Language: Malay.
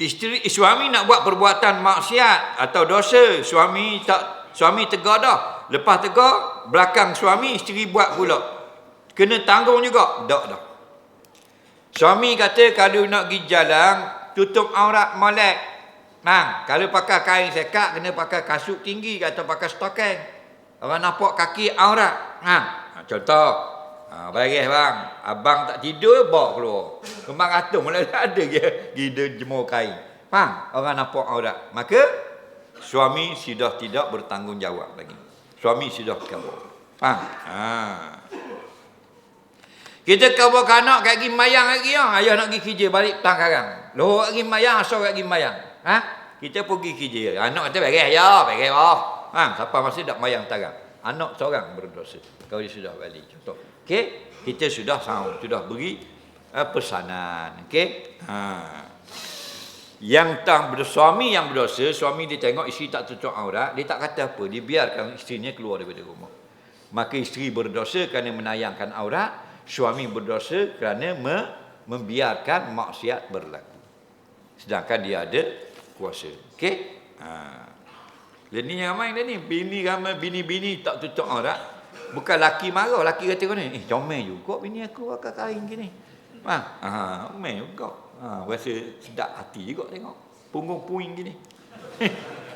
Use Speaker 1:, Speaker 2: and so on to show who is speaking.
Speaker 1: isteri eh, suami nak buat perbuatan maksiat atau dosa, suami tak suami tegar dah. Lepas tegar, belakang suami isteri buat pula. Kena tanggung juga. Tak dah. Suami kata kalau nak pergi jalan, tutup aurat molek. Nah, kalau pakai kain sekat kena pakai kasut tinggi atau pakai stokeng. Orang nampak kaki aurat. Ha, contoh. Ha, bagus bang. Abang tak tidur, bawa keluar. Kembang atung mula ada dia. Gida jemur kain. Faham? Orang nampak aurat. Maka, suami sudah tidak bertanggungjawab lagi. Suami sudah kabur. Faham? Ha. Kita kabur kanak kat pergi mayang lagi ya. Ayah nak pergi kerja balik petang sekarang. Lohok pergi mayang, asal pergi mayang. Ha? Kita pergi kerja. Anak kata beres ya, beres oh. Ha, siapa masih tak mayang tarang. Anak seorang berdosa. Kalau dia sudah balik. Contoh. Okey, kita sudah sound, sudah beri pesanan. Okey? Ha. Yang tang bersuami yang berdosa, suami dia tengok isteri tak tutup aurat, dia tak kata apa, dia biarkan isterinya keluar daripada rumah. Maka isteri berdosa kerana menayangkan aurat, suami berdosa kerana me membiarkan maksiat berlaku. Sedangkan dia ada kuasa. Okey? Ha. Dia ni yang ramai dia ni. Bini ramai, bini-bini tak tutup aurat. Bukan laki marah. Laki kata kau ni, eh comel juga bini aku pakai kain gini. Ha, ha, comel juga. Ha, rasa sedap hati juga tengok. Punggung puing gini.